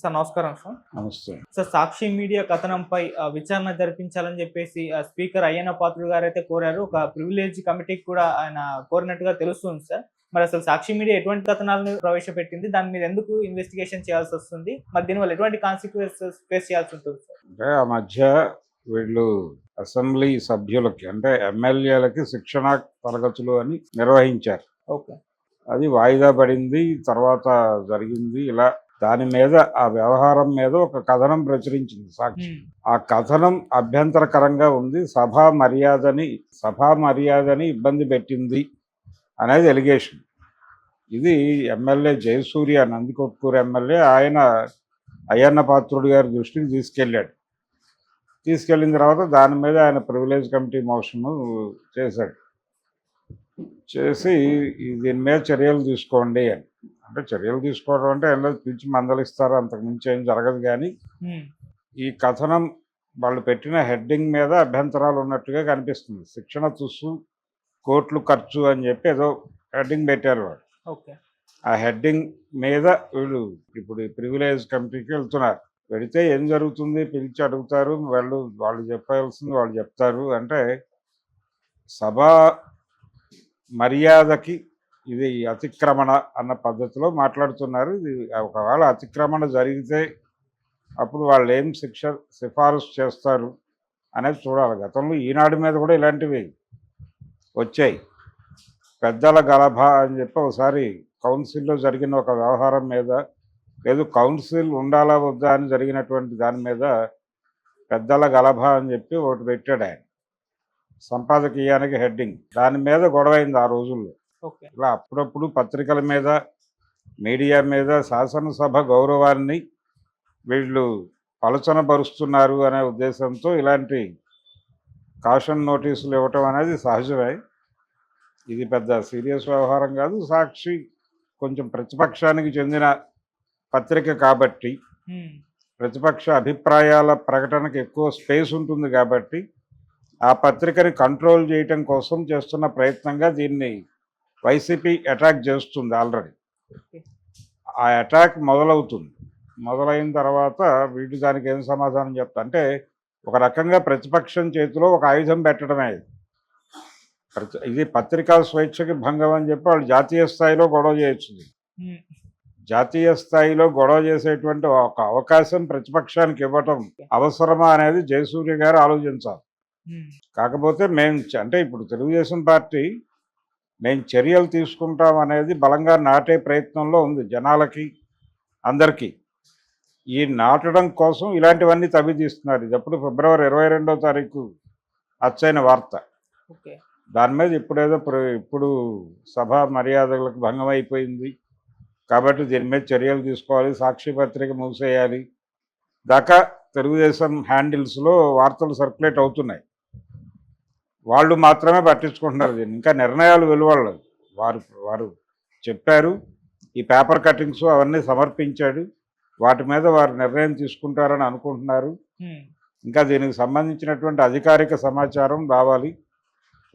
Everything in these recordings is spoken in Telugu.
సార్ నమస్కారం సార్. నమస్తే. సార్ సాక్షి మీడియా కథనంపై విచారణ జరిపించాలని చెప్పేసి స్పీకర్ అయ్యన్న పాత్రుడు గారు అయితే కోరారు. ఒక ప్రివిలేజ్ కమిటీకి కూడా ఆయన కోరినట్టుగా తెలుస్తుంది సార్. మరి అసలు సాక్షి మీడియా ఎటువంటి కథనాలను ప్రవేశపెట్టింది? దాని మీద ఎందుకు ఇన్వెస్టిగేషన్ చేయాల్సి వస్తుంది? మరి దీనివల్ల ఎటువంటి కాన్సిక్వెన్సెస్ ఫేస్ చేయాల్సి ఉంటుంది సార్? అంటే ఆ మధ్య వీళ్ళు అసెంబ్లీ సభ్యులకి అంటే ఎమ్మెల్యేలకి శిక్షణ తరగతులు అని నిర్వహించారు. ఓకే. అది వాయిదా పడింది తర్వాత జరిగింది ఇలా దాని మీద ఆ వ్యవహారం మీద ఒక కథనం ప్రచురించింది సాక్షి. ఆ కథనం అభ్యంతరకరంగా ఉంది. సభా మర్యాదని సభా మర్యాదని ఇబ్బంది పెట్టింది అనేది ఎలిగేషన్. ఇది ఎమ్మెల్యే జయసూర్య నందికొట్కూరు ఎమ్మెల్యే ఆయన అయ్యన్న పాత్రుడు గారి దృష్టికి తీసుకెళ్ళాడు. తీసుకెళ్ళిన తర్వాత దాని మీద ఆయన ప్రివిలేజ్ కమిటీ మోషన్ చేశాడు. చేసి దీని మీద చర్యలు తీసుకోండి అని. అంటే చర్యలు తీసుకోవడం అంటే లేదు పిలిచి మందలిస్తారు అంతకు మించి ఏం జరగదు కానీ ఈ కథనం వాళ్ళు పెట్టిన హెడ్డింగ్ మీద అభ్యంతరాలు ఉన్నట్టుగా కనిపిస్తుంది. శిక్షణ తుస్సు కోట్లు ఖర్చు అని చెప్పి ఏదో హెడ్డింగ్ పెట్టారు వాళ్ళు. ఆ హెడ్డింగ్ మీద వీళ్ళు ఇప్పుడు ప్రివిలేజ్ కమిటీకి వెళ్తున్నారు. వెళితే ఏం జరుగుతుంది? పిలిచి అడుగుతారు వాళ్ళు వాళ్ళు చెప్పాల్సింది వాళ్ళు చెప్తారు. అంటే సభా మర్యాదకి ఇది అతిక్రమణ అన్న పద్ధతిలో మాట్లాడుతున్నారు. ఇది ఒకవేళ అతిక్రమణ జరిగితే అప్పుడు వాళ్ళు ఏం శిక్ష సిఫారసు చేస్తారు అనేది చూడాలి. గతంలో ఈనాడు మీద కూడా ఇలాంటివి వచ్చాయి. పెద్దల గలభ అని చెప్పి ఒకసారి కౌన్సిల్లో జరిగిన ఒక వ్యవహారం మీద లేదు కౌన్సిల్ ఉండాలా వద్దా అని జరిగినటువంటి దాని మీద పెద్దల గలభ అని చెప్పి ఒకటి పెట్టాడు ఆయన. సంపాదకీయానికి హెడ్డింగ్. దాని మీద గొడవ అయింది ఆ రోజుల్లో. ఇలా అప్పుడప్పుడు పత్రికల మీద మీడియా మీద శాసనసభ గౌరవాన్ని వీళ్ళు పలుచనపరుస్తున్నారు అనే ఉద్దేశంతో ఇలాంటి కాషన్ నోటీసులు ఇవ్వటం అనేది సహజమే. ఇది పెద్ద సీరియస్ వ్యవహారం కాదు. సాక్షి కొంచెం ప్రతిపక్షానికి చెందిన పత్రిక కాబట్టి ప్రతిపక్ష అభిప్రాయాల ప్రకటనకు ఎక్కువ స్పేస్ ఉంటుంది కాబట్టి ఆ పత్రికని కంట్రోల్ చేయటం కోసం చేస్తున్న ప్రయత్నంగా దీన్ని వైసీపీ అటాక్ చేస్తుంది ఆల్రెడీ ఆ అటాక్ మొదలవుతుంది. మొదలైన తర్వాత వీళ్ళు దానికి ఏం సమాధానం చెప్తా అంటే ఒక రకంగా ప్రతిపక్షం చేతిలో ఒక ఆయుధం పెట్టడమే ఇది. పత్రికా స్వేచ్ఛకి భంగం అని చెప్పి వాళ్ళు జాతీయ స్థాయిలో గొడవ చేయొచ్చు. ఉమ్, జాతీయ స్థాయిలో గొడవ చేసేటువంటి ఒక అవకాశం ప్రతిపక్షానికి ఇవ్వటం అవసరమా అనేది జయసూర్య గారు ఆలోచించాలి. కాకపోతే మేము అంటే ఇప్పుడు తెలుగుదేశం పార్టీ మేము చర్యలు తీసుకుంటాం అనేది బలంగా నాటే ప్రయత్నంలో ఉంది జనాలకి అందరికీ. ఈ నాటడం కోసం ఇలాంటివన్నీ తవ్వితీస్తున్నారు ఇది ఎప్పుడు ఫిబ్రవరి ఇరవై రెండో తారీఖు అచ్చైన వార్త. దాని మీద ఇప్పుడేదో ఇప్పుడు సభ మర్యాదలకు భంగం అయిపోయింది. కాబట్టి దీని మీద చర్యలు తీసుకోవాలి సాక్షి పత్రిక మూసేయాలి. దాకా తెలుగుదేశం హ్యాండిల్స్లో వార్తలు సర్క్యులేట్ అవుతున్నాయి. వాళ్ళు మాత్రమే పట్టించుకుంటున్నారు దీన్ని. ఇంకా నిర్ణయాలు వెలువడలేదు. వారు వారు చెప్పారు ఈ పేపర్ కటింగ్స్ అవన్నీ సమర్పించాడు. వాటి మీద వారు నిర్ణయం తీసుకుంటారని అనుకుంటున్నారు. ఇంకా దీనికి సంబంధించినటువంటి అధికారిక సమాచారం రావాలి.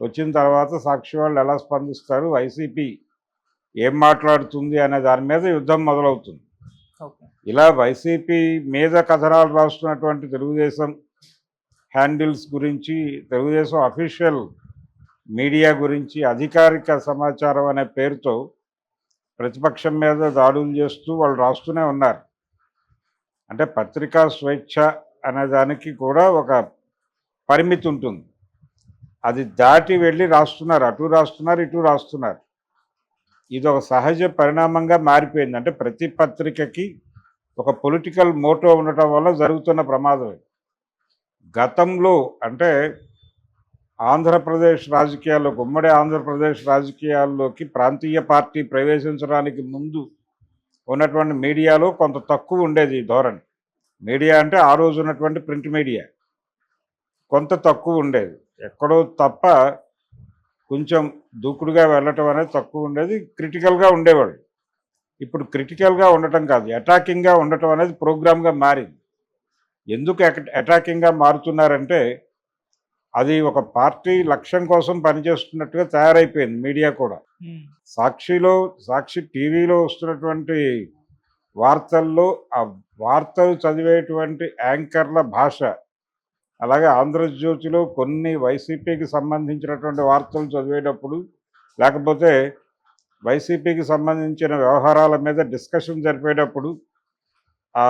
వచ్చిన తర్వాత సాక్షి వాళ్ళు ఎలా స్పందిస్తారు వైసీపీ ఏం మాట్లాడుతుంది అనే దాని మీద యుద్ధం మొదలవుతుంది. ఇలా వైసీపీ మీద కథనాలు రాస్తున్నటువంటి తెలుగుదేశం హ్యాండిల్స్ గురించి తెలుగుదేశం అఫీషియల్ మీడియా గురించి అధికారిక సమాచారం అనే పేరుతో ప్రతిపక్షం మీద దాడులు చేస్తూ వాళ్ళు రాస్తూనే ఉన్నారు. అంటే పత్రికా స్వేచ్ఛ అనే దానికి కూడా ఒక పరిమితి ఉంటుంది. అది దాటి వెళ్ళి రాస్తున్నారు అటు రాస్తున్నారు ఇటు రాస్తున్నారు. ఇది ఒక సహజ పరిణామంగా మారిపోయింది. అంటే ప్రతి పత్రికకి ఒక పొలిటికల్ మోటో ఉండటం వల్ల జరుగుతున్న ప్రమాదం ఇది. గతంలో అంటే ఆంధ్రప్రదేశ్ రాజకీయాల్లో ఉమ్మడి ఆంధ్రప్రదేశ్ రాజకీయాల్లోకి ప్రాంతీయ పార్టీ ప్రవేశించడానికి ముందు ఉన్నటువంటి మీడియాలో కొంత తక్కువ ఉండేది ఈ ధోరణి. మీడియా అంటే ఆ రోజు ఉన్నటువంటి ప్రింట్ మీడియా. కొంత తక్కువ ఉండేది. ఎక్కడో తప్ప కొంచెం దూకుడుగా వెళ్ళటం అనేది తక్కువ ఉండేది. క్రిటికల్గా ఉండేవాడు ఇప్పుడు క్రిటికల్గా ఉండటం కాదు. అటాకింగ్గా ఉండటం అనేది ప్రోగ్రామ్గా మారింది. ఎందుకు అటాకింగ్గా మారుతున్నారంటే అది ఒక పార్టీ లక్ష్యం కోసం పనిచేస్తున్నట్టుగా తయారైపోయింది మీడియా కూడా. సాక్షిలో సాక్షి టీవీలో వస్తున్నటువంటి వార్తల్లో ఆ వార్తలు చదివేటువంటి యాంకర్ల భాష అలాగే ఆంధ్రజ్యోతిలో కొన్ని వైసీపీకి సంబంధించినటువంటి వార్తలు చదివేటప్పుడు లేకపోతే వైసీపీకి సంబంధించిన వ్యవహారాల మీద డిస్కషన్ జరిపేటప్పుడు ఆ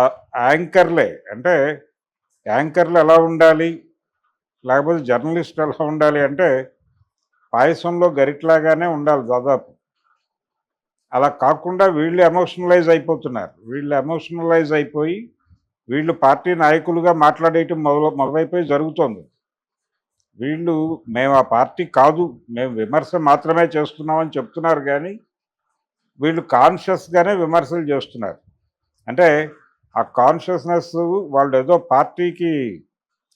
యాంకర్లే అంటే యాంకర్లు ఎలా ఉండాలి? లేకపోతే జర్నలిస్ట్ ఎలా ఉండాలి అంటే పాయసంలో గరిట్లాగానే ఉండాలి దాదాపు. అలా కాకుండా వీళ్ళు ఎమోషనలైజ్ అయిపోతున్నారు. వీళ్ళు ఎమోషనలైజ్ అయిపోయి వీళ్ళు పార్టీ నాయకులుగా మాట్లాడేయటం మొదలు మొదలైపోయి జరుగుతోంది. వీళ్ళు మేము ఆ పార్టీ కాదు మేము విమర్శ మాత్రమే చేస్తున్నామని చెప్తున్నారు కానీ వీళ్ళు కాన్షియస్గానే విమర్శలు చేస్తున్నారు. అంటే ఆ కాన్షియస్నెస్ వాళ్ళు ఏదో పార్టీకి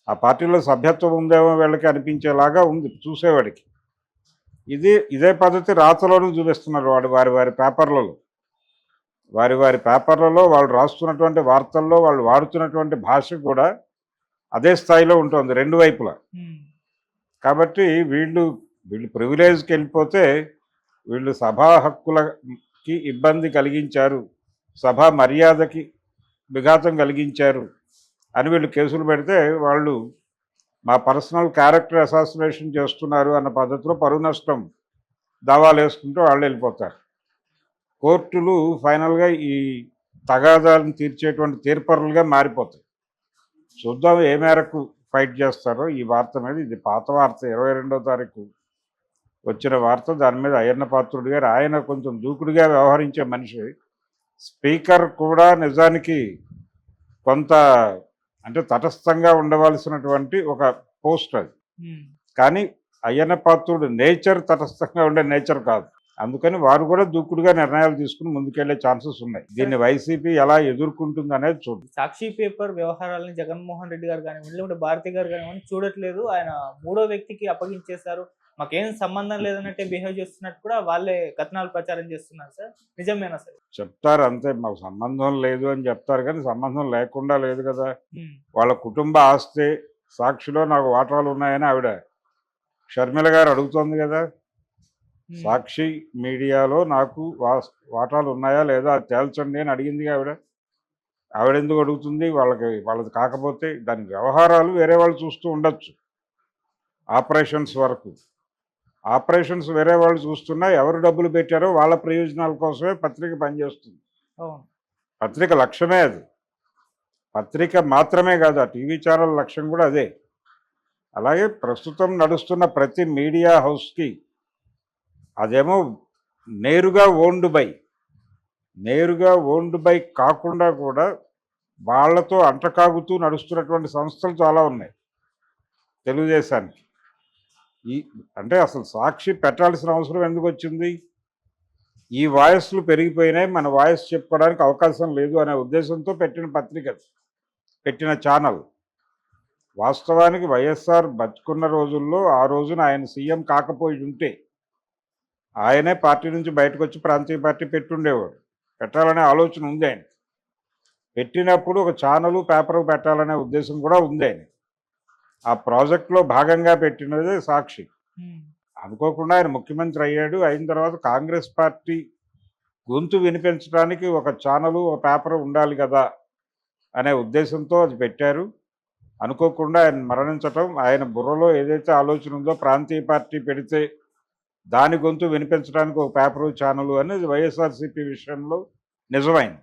ఆ పార్టీలో సభ్యత్వం ఉందేమో వీళ్ళకి అనిపించేలాగా ఉంది చూసేవాడికి. ఇది ఇదే పద్ధతి రాతలోనూ చూపిస్తున్నారు వాడు వారి వారి పేపర్లలో. వారి వారి పేపర్లలో వాళ్ళు రాస్తున్నటువంటి వార్తల్లో వాళ్ళు వాడుతున్నటువంటి భాష కూడా అదే స్థాయిలో ఉంటుంది రెండు వైపులా. కాబట్టి వీళ్ళు వీళ్ళు ప్రివిలేజ్కి వెళ్ళిపోతే వీళ్ళు సభా హక్కులకి ఇబ్బంది కలిగించారు. సభా మర్యాదకి విఘాతం కలిగించారు అని వీళ్ళు కేసులు పెడితే వాళ్ళు మా పర్సనల్ క్యారెక్టర్ అసాసినేషన్ చేస్తున్నారు అన్న పద్ధతిలో పరువు నష్టం దావాలు వేసుకుంటూ వాళ్ళు వెళ్ళిపోతారు. కోర్టులు ఫైనల్గా ఈ తగాదాలను తీర్చేటువంటి తీర్పరులుగా మారిపోతాయి. చూద్దాం ఏ మేరకు ఫైట్ చేస్తారో ఈ వార్త మీద. ఇది పాత వార్త ఇరవై రెండో తారీఖు వచ్చిన వార్త. దాని మీద అయ్యన్న పాత్రుడు గారు ఆయన కొంచెం దూకుడుగా వ్యవహరించే మనిషి. స్పీకర్ కూడా నిజానికి కొంత అంటే తటస్థంగా ఉండవలసినటువంటి ఒక పోస్ట్ అది. ఉమ్, కానీ అయ్యన్న పాత్రుడు నేచర్ తటస్థంగా ఉండే నేచర్ కాదు. అందుకని వారు కూడా దూకుడుగా నిర్ణయాలు తీసుకుని ముందుకెళ్ళే ఛాన్సెస్ ఉన్నాయి. దీన్ని వైసీపీ ఎలా ఎదుర్కొంటుంది అనేది చూద్దాం. సాక్షి పేపర్ వ్యవహారాలను జగన్మోహన్ రెడ్డి గారు కానివ్వండి లేకుంటే భారతి గారు కానివ్వండి చూడట్లేదు. ఆయన మూడో వ్యక్తికి అప్పగించేశారు. మాకేం సంబంధం లేదన్నట్టే బిహేవ్ చేస్తున్నట్టు కూడా వాళ్ళే కథనాలు ప్రచారం చేస్తున్నారు సార్. నిజమేనా సార్? చెప్తారు అంతే మాకు సంబంధం లేదు అని చెప్తారు కానీ సంబంధం లేకుండా లేదు కదా. వాళ్ళ కుటుంబ ఆస్తి సాక్షిలో నాకు వాటాలు ఉన్నాయని ఆవిడ షర్మిల గారు అడుగుతోంది కదా. సాక్షి మీడియాలో నాకు వాటాలు ఉన్నాయా లేదా అది తేల్చండి అని అడిగింది ఆవిడ. ఆవిడ ఎందుకు అడుగుతుంది? వాళ్ళకి వాళ్ళది కాకపోతే దాని వ్యవహారాలు వేరే వాళ్ళు చూస్తూ ఉండొచ్చు. ఆపరేషన్స్ వరకు. ఆపరేషన్స్ వేరే వాళ్ళు చూస్తున్నా ఎవరు డబ్బులు పెట్టారో వాళ్ళ ప్రయోజనాల కోసమే పత్రిక పనిచేస్తుంది. పత్రిక లక్ష్యమే అది. పత్రిక మాత్రమే కాదు ఆ టీవీ ఛానల్ లక్ష్యం కూడా అదే. అలాగే ప్రస్తుతం నడుస్తున్న ప్రతి మీడియా హౌస్కి అదేమో నేరుగా ఓన్డ్ బై నేరుగా ఓన్డ్ బై కాకుండా కూడా వాళ్ళతో అంటకాగుతూ నడుస్తున్నటువంటి సంస్థలు చాలా ఉన్నాయి. తెలుగుదేశానికి. ఈ అంటే అసలు సాక్షి పెట్టాల్సిన అవసరం ఎందుకు వచ్చింది? ఈ వాయిస్లు పెరిగిపోయినాయి మన వాయిస్ చెప్పుకోవడానికి అవకాశం లేదు అనే ఉద్దేశంతో పెట్టిన పత్రిక పెట్టిన ఛానల్. వాస్తవానికి వైఎస్ఆర్ బతుకున్న రోజుల్లో ఆ రోజున ఆయన సీఎం కాకపోయి ఉంటే ఆయనే పార్టీ నుంచి బయటకు వచ్చి ప్రాంతీయ పార్టీ పెట్టుండేవాడు. పెట్టాలనే ఆలోచన ఉంది ఆయన పెట్టినప్పుడు ఒక ఛానల్ పేపర్ పెట్టాలనే ఉద్దేశం కూడా ఉంది ఆయన ఆ ప్రాజెక్ట్లో భాగంగా పెట్టినదే సాక్షి. అనుకోకుండా ఆయన ముఖ్యమంత్రి అయ్యాడు. అయిన తర్వాత కాంగ్రెస్ పార్టీ గొంతు వినిపించడానికి ఒక ఛానల్ ఒక పేపర్ ఉండాలి కదా అనే ఉద్దేశంతో అది పెట్టారు. అనుకోకుండా ఆయన మరణించటం ఆయన బుర్రలో ఏదైతే ఆలోచన ఉందో ప్రాంతీయ పార్టీ పెడితే దాని గొంతు వినిపించడానికి ఒక పేపరు ఛానల్ అనేది వైఎస్ఆర్సీపీ విషయంలో నిజమైంది.